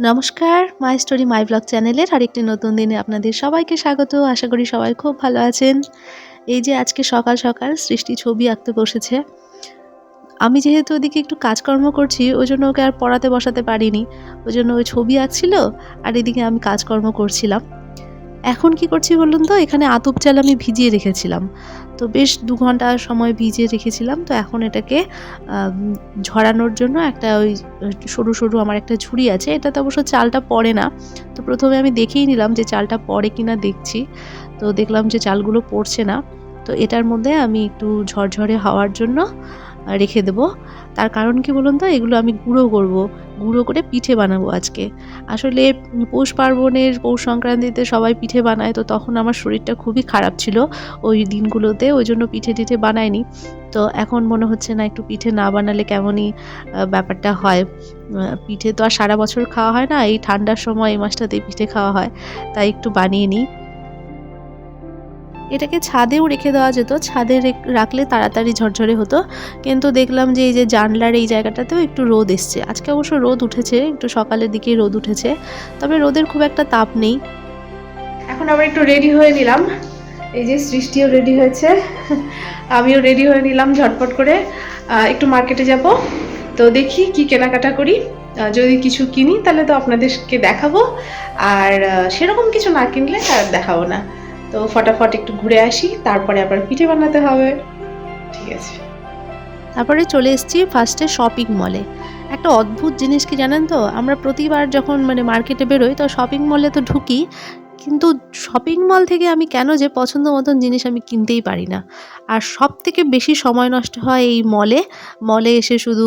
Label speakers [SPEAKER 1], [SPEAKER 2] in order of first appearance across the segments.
[SPEAKER 1] নমস্কার my story my blog চ্যানেলের আরেকটি নতুন দিনে আপনাদের সবাইকে স্বাগত। আশা করি সবাই খুব ভালো আছেন। এই যে আজকে সকাল সকাল সৃষ্টি ছবি আঁকতে বসেছে। আমি যেহেতু ওদিকে একটু কাজকর্ম করছি, ওই জন্য ওকে আর পড়াতে বসাতে পারিনি। ওই জন্য ওই ছবি আঁকছিল, আর এদিকে আমি কাজকর্ম করছিলাম। এখন কি করছি বলুন তো? এখানে আতপ চাল আমি ভিজিয়ে রেখেছিলাম। তো বেশ দু ঘণ্টা সময় ভিজিয়ে রেখেছিলাম। তো এখন এটাকে ঝরানোর জন্য একটা ওই, সরু সরু আমার একটা ঝুড়ি আছে। এটাতে অবশ্য চালটা পড়ে না। তো প্রথমে আমি দেখেই নিলাম যে চালটা পড়ে কিনা দেখছি। তো দেখলাম যে চালগুলো পড়ছে না। তো এটার মধ্যে আমি একটু ঝরঝরে হওয়ার জন্য রেখে দেবো। তার কারণ কি বলুন তো? এগুলো আমি গুঁড়ো করব। গুঁড়ো করে পিঠে বানাবো আজকে। আসলে পৌষ পার্বণের, পৌষ সংক্রান্তিতে সবাই পিঠে বানায়, তো তখন আমার শরীরটা খুবই খারাপ ছিল ওই দিনগুলোতে, ওই জন্য পিঠে টিঠে বানায়নি। তো এখন মনে হচ্ছে না একটু পিঠে না বানালে কেমনই ব্যাপারটা হয়। পিঠে তো আর সারা বছর খাওয়া হয় না, এই ঠান্ডার সময় এই মাসটাতেই পিঠে খাওয়া হয়। তাই একটু বানিয়ে নিই। এটাকে ছাদেও রেখে দেওয়া যেত, ছাদে রেখ- রাখলে তাড়াতাড়ি ঝরঝরে হতো। কিন্তু দেখলাম যে এই যে জানলার এই জায়গাটাতেও একটু রোদ এসছে। আজকে অবশ্য রোদ উঠেছে, একটু সকালের দিকেই রোদ উঠেছে, তবে রোদের খুব একটা তাপ নেই।
[SPEAKER 2] এখন আবার একটু রেডি হয়ে নিলাম। এই যে সৃষ্টিও রেডি হয়েছে, আমিও রেডি হয়ে নিলাম ঝটপট করে। একটু মার্কেটে যাব। তো দেখি কি কেনাকাটা করি। যদি কিছু কিনি তাহলে তো আপনাদেরকে দেখাবো। আর সেরকম কিছু না কিনলে আর দেখাবো না। তো ফটাফট একটু ঘুরে আসি, তারপরে আবার পিঠে বানাতে হবে। ঠিক আছে।
[SPEAKER 1] তারপরে চলে এসেছি ফার্স্টে শপিং মলে একটা অদ্ভুত জিনিস কি জানেন তো? আমরা প্রতিবার যখন মানে মার্কেটে বেরোই, তো শপিং মলে তো ঢুকি, কিন্তু শপিং মল থেকে আমি কেন যে পছন্দ মতন জিনিস আমি কিনতেই পারি না। আর সব থেকে বেশি সময় নষ্ট হয় এই মলে মলে এসে শুধু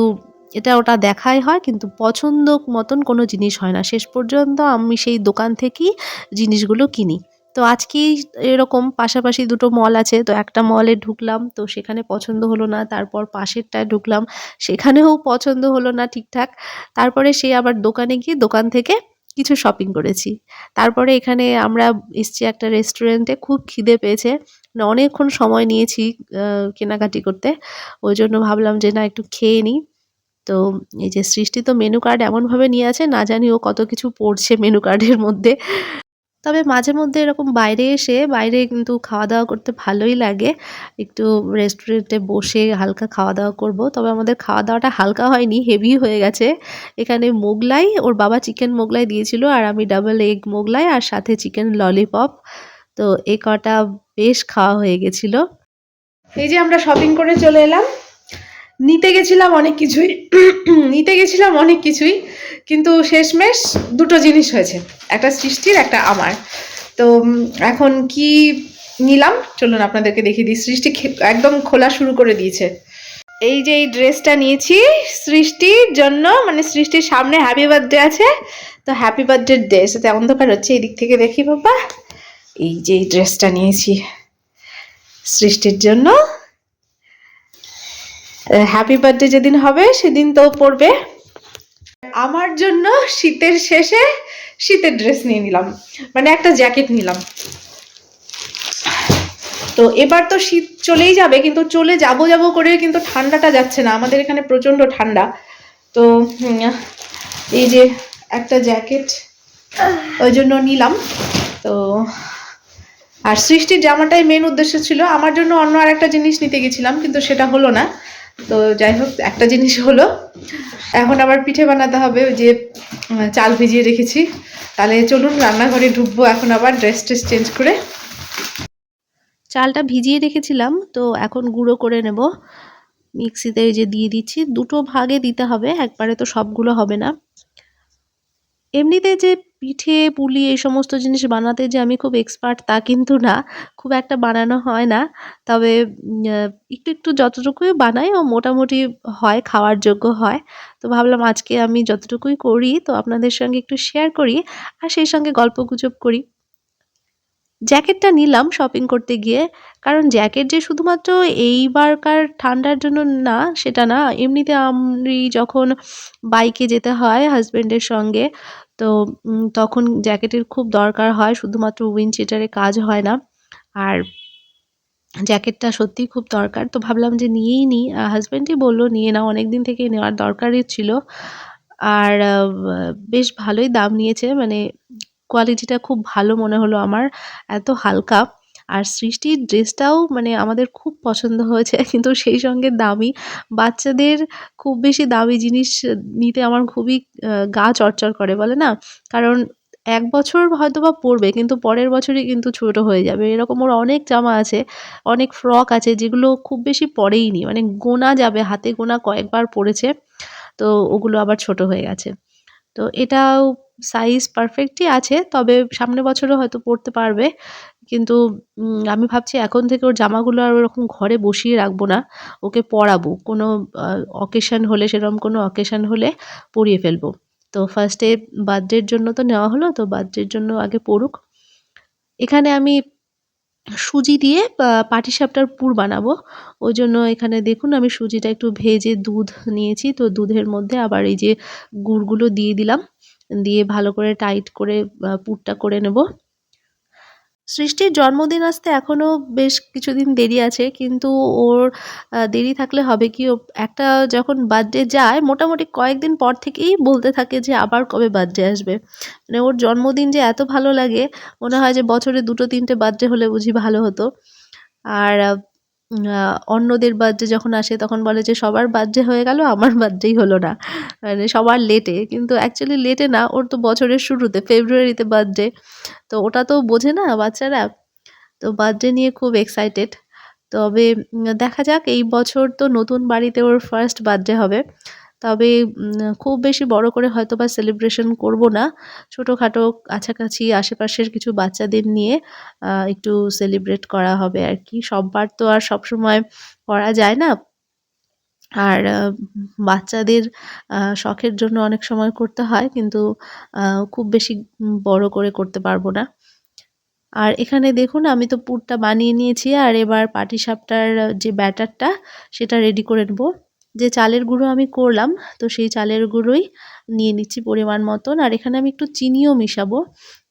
[SPEAKER 1] এটা ওটা দেখাই হয়, কিন্তু পছন্দ মতন কোনো জিনিস হয় না। শেষ পর্যন্ত আমি সেই দোকান থেকেই জিনিসগুলো কিনি। তো আজকেই এরকম পাশাপাশি দুটো মল আছে, তো একটা মলে ঢুকলাম, তো সেখানে পছন্দ হলো না, তারপর পাশেরটায় ঢুকলাম, সেখানেও পছন্দ হলো না ঠিকঠাক, তারপরে সে আবার দোকানে গিয়ে দোকান থেকে কিছু শপিং করেছি, তারপরে এখানে আমরা এসছি একটা রেস্টুরেন্টে খুব খিদে পেয়েছে মানে অনেকক্ষণ সময় নিয়েছি কেনাকাটি করতে, ওই জন্য ভাবলাম যে না একটু খেয়ে নিই, তো এই যে সৃষ্টি তো মেনু কার্ড এমনভাবে নিয়ে আছে, না জানি ও কত কিছু পড়ছে মেনু কার্ডের মধ্যে তবে মাঝে মধ্যে এরকম বাইরে এসে বাইরে কিন্তু খাওয়া দাওয়া করতে ভালোই লাগে। একটু রেস্টুরেন্টে বসে হালকা খাওয়া দাওয়া করব। তবে আমাদের খাওয়া দাওয়াটা হালকা হয়নি হেভি হয়ে গেছে। এখানে মোগলাই, ওর বাবা চিকেন মোগলাই দিয়েছিল আর আমি ডাবল এগ মোগলাই আর সাথে চিকেন ললিপপ তো এই কটা বেশ খাওয়া হয়ে গেছিল।
[SPEAKER 2] এই যে আমরা শপিং করে চলে এলাম। নিতে গেছিলাম অনেক কিছুই, নিতে গেছিলাম অনেক কিছুই, কিন্তু শেষমেশ দুটো জিনিস হয়েছে, একটা সৃষ্টির, একটা আমার। তো এখন কি নিলাম? চলুন আপনাদেরকে দেখিয়ে দিই, সৃষ্টি একদম খোলা শুরু করে দিয়েছে। এই যে এই ড্রেসটা নিয়েছি, সৃষ্টির জন্য মানে সৃষ্টির সামনে হ্যাপি বার্থডে আছে, তো হ্যাপি বার্থডে ড্রেস, এতে অন্ধকার হচ্ছে এই দিক থেকে দেখি বাবা। এই যে এই ড্রেসটা নিয়েছি, সৃষ্টির জন্য। হ্যাপি বার্থডে যেদিন হবে, সেদিন তো পড়বে। আমার জন্য শীতের শেষে শীতের ড্রেস নিয়ে নিলাম। মানে একটা জ্যাকেট নিলাম। তো এবার তো শীত চলেই যাবে, কিন্তু চলে যাব যাব করে কিন্তু ঠান্ডাটা যাচ্ছে না। আমাদের এখানে প্রচণ্ড ঠান্ডা। তো এই যে একটা জ্যাকেট ওই জন্য নিলাম। তো, আর সৃষ্টির জামাটাই মেন উদ্দেশ্য ছিল। আমার জন্য অন্য আর একটা জিনিস নিতে গেছিলাম, কিন্তু সেটা হলো না। তো যাই হোক, একটা জিনিস হলো, এখন আবার পিঠে বানাতে হবে ওই যে চাল ভিজিয়ে রেখেছি। তাহলে চলুন, রান্নাঘরে ঢুকবো এখন আবার ড্রেস ট্রেস চেঞ্জ করে।
[SPEAKER 1] চালটা ভিজিয়ে রেখেছিলাম, তো এখন গুঁড়ো করে নেব। মিক্সিতে যে দিয়ে দিচ্ছি, দুটো ভাগে দিতে হবে, একবারে তো সবগুলো হবে না। এমনিতে যে পিঠে, পুলি এই সমস্ত জিনিস বানাতে যে আমি খুব এক্সপার্ট তা কিন্তু না, খুব একটা বানানো হয় না। তবে একটু একটু যতটুকুই বানাই ও মোটামুটি হয়, খাওয়ার যোগ্য হয়। তো ভাবলাম আজকে আমি যতটুকুই করি তো আপনাদের সঙ্গে একটু শেয়ার করি আর সেই সঙ্গে গল্প গুজব করি। জ্যাকেটটা নিলাম শপিং করতে গিয়ে, কারণ জ্যাকেট যে শুধুমাত্র এইবারকার ঠান্ডার জন্য না, সেটা না। এমনিতে আমি যখন বাইকে যেতে হয় হাজবেন্ডের সঙ্গে তো তখন জ্যাকেটের খুব দরকার হয়, শুধুমাত্র উইন্ডচিটারে কাজ হয় না। আর জ্যাকেটটা সত্যিই খুব দরকার। তো ভাবলাম যে নিয়েই নিই হাজব্যান্ডই বলল, নিয়ে নাও। অনেক দিন থেকে নেওয়ার দরকারই ছিল। আর বেশ ভালোই দাম নিয়েছে। মানে কোয়ালিটিটা খুব ভালো মনে হলো আমার। এত হালকা। আর সৃষ্টির ড্রেসটাও মানে আমাদের খুব পছন্দ হয়েছে, কিন্তু সেই সঙ্গে দামি। বাচ্চাদের খুব বেশি দামি জিনিস নিতে আমার খুবই গা চড়চড় করে, বলে না? কারণ এক বছর হয়তো বা পরবে কিন্তু পরের বছরই কিন্তু ছোট হয়ে যাবে। এরকম ওর অনেক জামা আছে, অনেক ফ্রক আছে, যেগুলো খুব বেশি পরেইনি। মানে গোনা যাবে, হাতে গোনা কয়েকবার পরেছে, তো ওগুলো আবার ছোট হয়ে গেছে। তো এটাও সাইজ পারফেক্টই আছে, তবে সামনের বছরও হয়তো পরতে পারবে। কিন্তু আমি ভাবছি এখন থেকে ওর জামাগুলো আর ওরকম ঘরে বসিয়ে রাখব না, ওকে পরাবো। কোনো অকেশন হলে, সেরকম কোনো অকেশন হলে পরিয়ে ফেলব। তো ফার্স্টে বার্থডের জন্য তো নেওয়া হলো, তো বার্থডের জন্য আগে পড়ুক এখানে আমি সুজি দিয়ে পাটিসাপটার পুর বানাবো। ওই জন্য এখানে দেখুন, আমি সুজিটা একটু ভেজে দুধ নিয়েছি, তো দুধের মধ্যে আবার এই যে গুড়গুলো দিয়ে দিলাম। দিয়ে ভালো করে টাইট করে পুরটা করে নেব। সৃষ্টির জন্মদিন আসতে এখনও বেশ কিছুদিন দেরি আছে, কিন্তু ওর দেরি থাকলে হবে কি? একটা যখন বার্থডে যায়, মোটামুটি কয়েকদিন পর থেকেই বলতে থাকে যে আবার কবে বার্থডে আসবে। মানে ওর জন্মদিন যে এত ভালো লাগে, মনে হয় যে বছরে দুটো তিনটে বার্থডে হলে বুঝি ভালো হতো। আর অন্যদের বার্থডে যখন আসে তখন বলে যে, সবার বার্থডে হয়ে গেল, আমার বার্থডেই হলো না। মানে সবার লেটে কিন্তু অ্যাকচুয়ালি লেটে না, ওর তো বছরের শুরুতে ফেব্রুয়ারিতে বার্থডে। তো ওটা তো বোঝে না বাচ্চারা। তো বার্থডে নিয়ে খুব এক্সাইটেড তবে দেখা যাক, এই বছর তো নতুন বাড়িতে ওর ফার্স্ট বার্থডে হবে। তবে খুব বেশি বড় করে হয়তো বা সেলিব্রেশন করব না। ছোটোখাটো কাছাকাছি আশেপাশের কিছু বাচ্চাদের নিয়ে একটু সেলিব্রেট করা হবে আর কি সববার তো আর সবসময় করা যায় না। আর বাচ্চাদের শখের জন্য অনেক সময় করতে হয় কিন্তু খুব বেশি বড় করে করতে পারব না। আর এখানে দেখুন, আমি তো পুরটা বানিয়ে নিয়েছি আর এবার পাটিসাপটার যে ব্যাটারটা, সেটা রেডি করে নেব। যে চালের গুঁড়ো আমি করলাম, তো সেই চালের গুঁড়োই নিয়ে নিচ্ছি পরিমাণ মতন। আর এখানে আমি একটু চিনিও মিশাবো,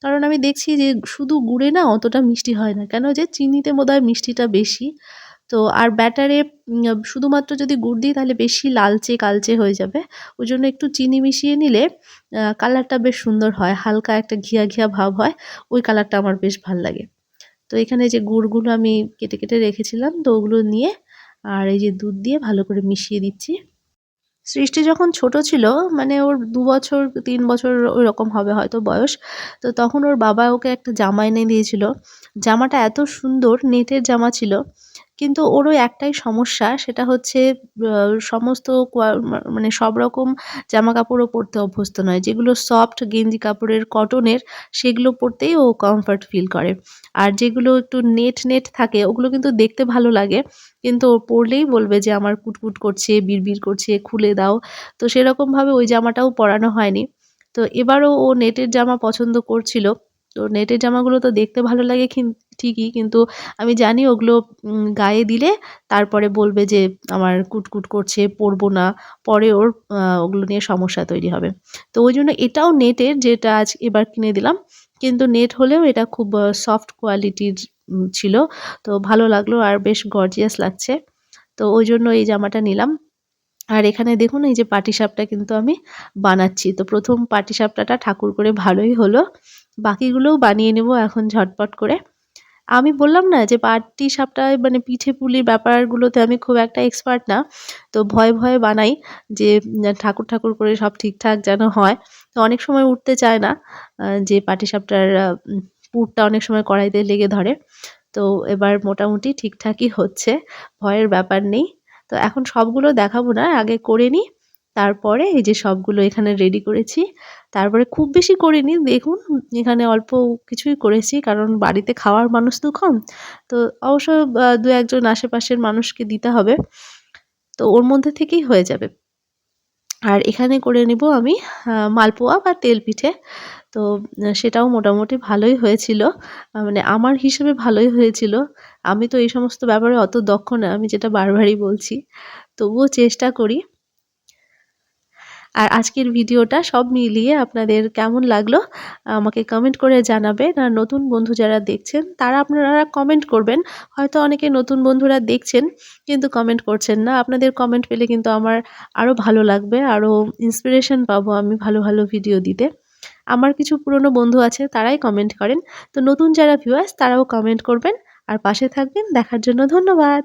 [SPEAKER 1] কারণ আমি দেখছি যে শুধু গুড়ে না অতটা মিষ্টি হয় না। কেন যে চিনিতে বোধহয় মিষ্টিটা বেশি। তো আর ব্যাটারে শুধুমাত্র যদি গুড় দিই তাহলে বেশি লালচে কালচে হয়ে যাবে। ওই জন্য একটু চিনি মিশিয়ে নিলে কালারটা বেশ সুন্দর হয়, হালকা একটা ঘিয়া ঘিয়া ভাব হয়, ওই কালারটা আমার বেশ ভালো লাগে। তো এখানে যে গুড়গুলো আমি কেটে কেটে রেখেছিলাম, তো ওগুলো নিয়ে আর এই যে দুধ দিয়ে ভালো করে মিশিয়ে দিচ্ছি। সৃষ্টি যখন ছোট ছিল মানে ওর দু বছর, তিন বছর ওইরকম হবে হয়তো বয়স, তো তখন ওর বাবা ওকে একটা জামা এনে দিয়েছিল। জামাটা এত সুন্দর, নেটের জামা ছিল কিন্তু ওরও একটাই সমস্যা, সেটা হচ্ছে সমস্ত মানে সব রকম জামা কাপড়ও পরতে অভ্যস্ত নয়। যেগুলো সফট গেঞ্জি কাপড়ের কটনের সেগুলো পরতেই ও কমফর্ট ফিল করে। আর যেগুলো একটু নেট নেট থাকে, ওগুলো কিন্তু দেখতে ভালো লাগে, কিন্তু ও পরলেই বলবে যে, আমার কুটকুট করছে, বিড়বিড় করছে, খুলে দাও। তো সেরকমভাবে ওই জামাটাও পরানো হয়নি। তো এবারও ও নেটের জামা পছন্দ করছিল। তো নেটের জামাগুলো তো দেখতে ভালো লাগে ঠিকই কিন্তু আমি জানি ওগুলো গায়ে দিলে তারপরে বলবে যে আমার কুটকুট করছে, পরবো না, পরে ওর ওগুলো নিয়ে সমস্যা তৈরি হবে। তো ওই জন্য এটাও নেটের যেটা আজ এবার কিনে দিলাম, কিন্তু নেট হলেও এটা খুব সফট কোয়ালিটির ছিল। তো ভালো লাগল আর বেশ গর্জিয়াস লাগছে। তো ওই জন্য এই জামাটা নিলাম। আর এখানে দেখুন এই যে পাটিসাপটা কিন্তু আমি বানাচ্ছি। তো প্রথম পাটিসাপটাটা ঠাকুর করে ভালোই হলো। বাকিগুলোও বানিয়ে নেব এখন ঝটপট করে। আমি বললাম না যে পাটি সাপটায় মানে পিঠে পুলির ব্যাপারগুলোতে আমি খুব একটা এক্সপার্ট না, তো ভয়ে ভয়ে বানাই যে, ঠাকুর ঠাকুর করে সব ঠিকঠাক যেন হয়। তো অনেক সময় উঠতে চায় না যে পাটি সাপটার পুরটা অনেক সময় কড়াইতে লেগে ধরে। তো এবার মোটামুটি ঠিকঠাকই হচ্ছে, ভয়ের ব্যাপার নেই। তো এখন সবগুলো দেখাবো না, আগে করে নিই। তারপরে এই যে সবগুলো এখানে রেডি করেছি। তারপরে খুব বেশি করিনি, দেখুন, এখানে অল্প কিছুই করেছি কারণ বাড়িতে খাওয়ার মানুষ তো কম। তো অবশ্য দু একজন আশেপাশের মানুষকে দিতে হবে। তো ওর মধ্যে থেকেই হয়ে যাবে। আর এখানে করে নিব আমি মালপোয়া বা তেল পিঠে। তো সেটাও মোটামুটি ভালোই হয়েছিল। মানে আমার হিসেবে ভালোই হয়েছিল। আমি তো এই সমস্ত ব্যাপারে অত দক্ষ না, আমি যেটা বারবারই বলছি। তবুও চেষ্টা করি। আর আজকের ভিডিওটা সব মিলিয়ে আপনাদের কেমন লাগল, আমাকে কমেন্ট করে জানাবেন। আর নতুন বন্ধু যারা দেখছেন, তারা আপনারা কমেন্ট করবেন। হয়তো অনেকে নতুন বন্ধুরা দেখছেন, কিন্তু কমেন্ট করছেন না। আপনাদের কমেন্ট পেলে কিন্তু আমার আরও ভালো লাগবে আরও ইন্সপিরেশন পাবো আমি ভালো ভালো ভিডিও দিতে। আমার কিছু পুরনো বন্ধু আছে, তারাই কমেন্ট করেন। তো নতুন যারা ভিউয়ার্স তারাও কমেন্ট করবেন। আর পাশে থাকবেন। দেখার জন্য ধন্যবাদ।